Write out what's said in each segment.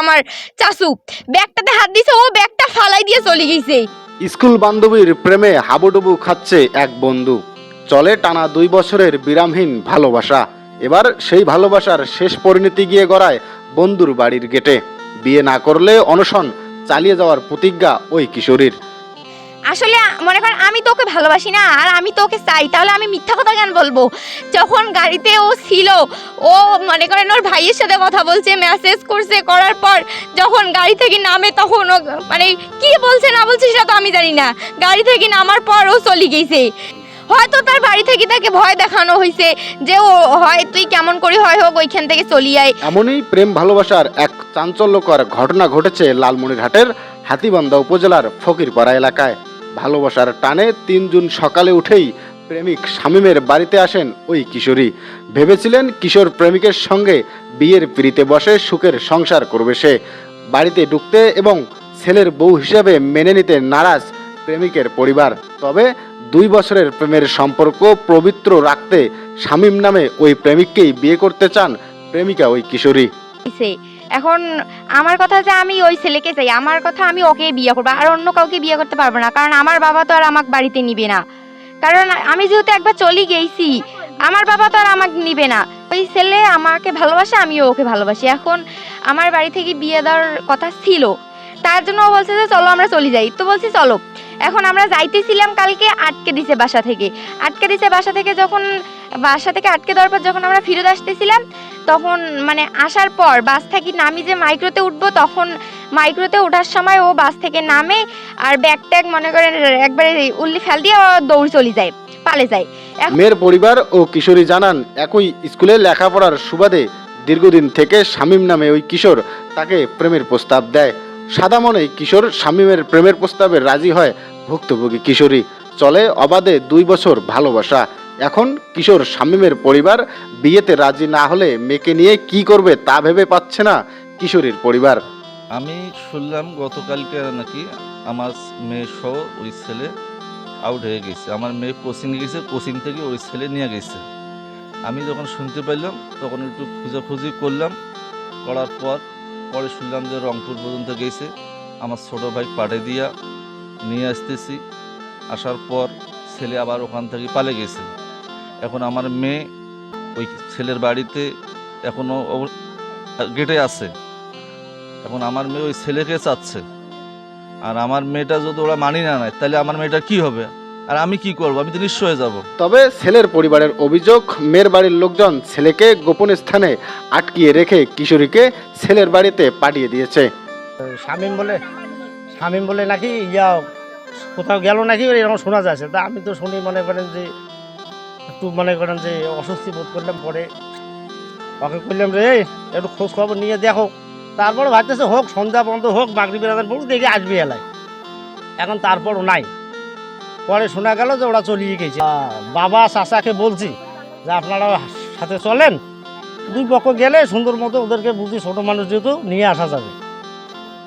আমার চাচু। ব্যাগটাতে হাত দিছে, ও ব্যাগটা ফালাই দিয়ে চলে গেছে। স্কুল বান্ধবীর প্রেমে হাবুডুবু খাচ্ছে এক বন্ধু। চলে টানা দুই বছরের বিরামহীন ভালোবাসা। এবার সেই ভালোবাসার শেষ পরিণতি গিয়ে গড়ায় বন্ধুর বাড়ির গেটে। বিয়ে না করলে অনশন চালিয়ে যাওয়ার প্রতিজ্ঞা ওই কিশোরীর। আসলে মনে করেন আমি তোকে ভালোবাসি না, আর আমি তোকে চাই। তাহলে আমি মিথ্যা কথা কেন বলব? যখন গাড়িতে ও ছিল, ও মনে করেন ওর ভাইয়ের সাথে কথা বলছে মেসেজ করছে, করার পর যখন গাড়ি থেকে নামে, তখন ও মানে কি বলছে, না বলছে, সেটা তো আমি জানি না। গাড়ি থেকে নামার পর ও চলে গেছে। হয়তো তার বাড়ি থেকে তাকে ভয় দেখানো হয়েছে যে ও, হয় তুই কেমন করে, হয় হোক, ওইখান থেকে চলিয়ে আয়। এমনই প্রেম ভালোবাসার এক চাঞ্চল্যকর ঘটনা ঘটেছে লালমনিরহাটের হাতিবান্ধা উপজেলার ফকিরপাড়া এলাকায়। ভালোবাসার টানে তিন জুন সকালে উঠেই প্রেমিক শামীমের বাড়িতে আসেন ওই কিশোরী। ভেবেছিলেন কিশোর প্রেমিকের সঙ্গে বিয়ের পিড়িতে বসে সুখের সংসার করবে সে। বাড়িতে ঢুকতে এবং ছেলের বউ হিসেবে মেনে নিতে নারাজ প্রেমিকের পরিবার। তবে দুই বছরের প্রেমের সম্পর্ক পবিত্র রাখতে শামীম নামে ওই প্রেমিককেই বিয়ে করতে চান প্রেমিকা ওই কিশোরী। এখন আমার কথা যে আমি ওই ছেলেকে চাই, আমার কথা আমি ওকে বিয়ে করব আর অন্য কাউকে বিয়ে করতে পারব না, কারণ আমার বাবা তো আর আমাকে বাড়িতে নিবে না। কারণ আমি যেহেতু একবার চলে গেছি আমার বাবা তো আর আমাকে নিবে না। ওই ছেলে আমাকে ভালোবাসে, আমিও ওকে ভালোবাসি। এখন আমার বাড়ি থেকে বিয়ে দেওয়ার কথা ছিল। তার জন্য ও বলছে যে, চলো আমরা চলে যাই। তো বলছি, চলো। এখন আমরা যাইতেছিলাম কালকে আটকে দিছে বাসা থেকে। আটকে দিছে বাসা থেকে যখন, বাসা থেকে আটকে দেওয়ার পর যখন আমরা ফিরত আসতেছিলাম তখন মানে আসার পর বাস থেকে নামি যে মাইক্রোতে উঠবো, তখন মাইক্রোতে ওঠার সময় ও বাস থেকে নামে আর ব্যাগ ট্যাগ মনে করেন একবারে উল্লি ফেল দিয়ে ও দৌড় চলে যায়, পালে যায়। মেয়ের পরিবার ও কিশোরী জানান, একই স্কুলে লেখাপড়ার সুবাদে দীর্ঘদিন থেকে শামীম নামে ওই কিশোর তাকে প্রেমের প্রস্তাব দেয়। সাদা মনে কিশোর শামীমের প্রেমের প্রস্তাবে রাজি হয় ভুক্তভোগী কিশোরী। চলে অবাধে দুই বছর ভালোবাসা। এখন কিশোর শামীমের পরিবার বিয়েতে রাজি না হলে মেয়েকে নিয়ে কি করবে তা ভেবে পাচ্ছে না কিশোরীর পরিবার। আমি শুনলাম গতকালকে নাকি আমার মেয়ে সহ ওই ছেলে আউট হয়ে গেছে। আমার মেয়ে কোচিং গেছে, কোচিং থেকে ওই ছেলে নিয়ে গেছে। আমি যখন শুনতে পাইলাম তখন একটু খুঁজাখুঁজি করলাম। করার পর পরে শুনলাম যে রংপুর পর্যন্ত গেছে। আমার ছোট ভাই পাড়ে দিয়া নিয়ে আসতেছি। আসার পর ছেলে আবার ওখান থেকে পালে গেছে। এখন আমার মেয়ে ওই ছেলের বাড়িতে এখনও গেটে আছে। এখন আমার মেয়ে ওই ছেলেকে চাচ্ছে। আর আমার মেয়েটা যদি ওরা মানি না নেয় তাহলে আমার মেয়েটা কি হবে? আর আমি কি করব? আমি তো নিঃস্ব হয়ে যাব। তবে ছেলের পরিবারের অভিযোগ মেয়ের বাড়ির লোকজন ছেলেকে গোপন স্থানে আটকিয়ে রেখে কিশোরীকে ছেলের বাড়িতে পাঠিয়ে দিয়েছে। শামিম বলে শামিম বলে নাকি ইয়া কোথাও গেল নাকি? এরকম শোনা যাচ্ছে। তা আমি তো শুনি মনে করেন যে একটু মনে করেন যে অস্বস্তি বোধ করলাম, পরে ওকে করলাম রে একটু খোঁজ খবর নিয়ে দেখো। তারপরে ভাবতেছে, হোক, সন্ধ্যা পর্যন্ত হোক, বাগরি বেড়াতে পড়ুক দেখে আসবে এলায়। এখন তারপরও নাই। পরে শোনা গেল যে ওরা চলিয়ে গেছে। বাবা চাচাকে বলছি যে, আপনারা সাথে চলেন। দুই পক্ষ গেলে সুন্দর মতো ওদেরকে বুঝি ছোটো মানুষ যেহেতু নিয়ে আসা যাবে।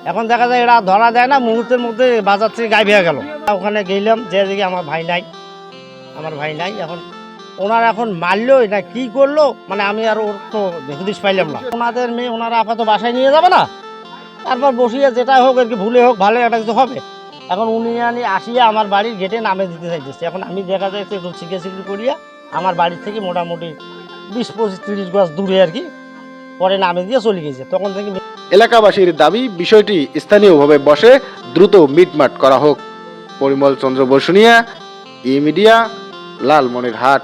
এখন দেখা যায় এরা ধরা যায় না, মুহূর্তের মধ্যে বাজার থেকে হয়ে গেল। ওখানে গেলাম, যে দিকে আমার ভাই নাই। আমার ভাই নাই, এখন ওনারা এখন মারলো না, কি করল? মানে আমি আর ওর তো হদিস পাইলাম না। ওনাদের মেয়ে ওনারা আপাতত বাসায় নিয়ে যাবে না? তারপর বসিয়ে যেটা হোক আর কি ভুলে হোক, ভালো একটা কিছু হবে? এখন উনি আনি আসিয়া আমার বাড়ির গেটে নামে দিতে চাইতেছে। এখন আমি দেখা যাচ্ছে একটু চিকি করিয়া আমার বাড়ি থেকে মোটামুটি বিশ, পঁচিশ, তিরিশ গজ দূরে আর কি, পরে নামে দিয়ে চলে গেছে। তখন থেকে এলাকাবাসীর দাবি, বিষয়টি স্থানীয়ভাবে বসে দ্রুত মিটমাট করা হোক। Parimal Chandra Basunia e media, Lalmonirhat.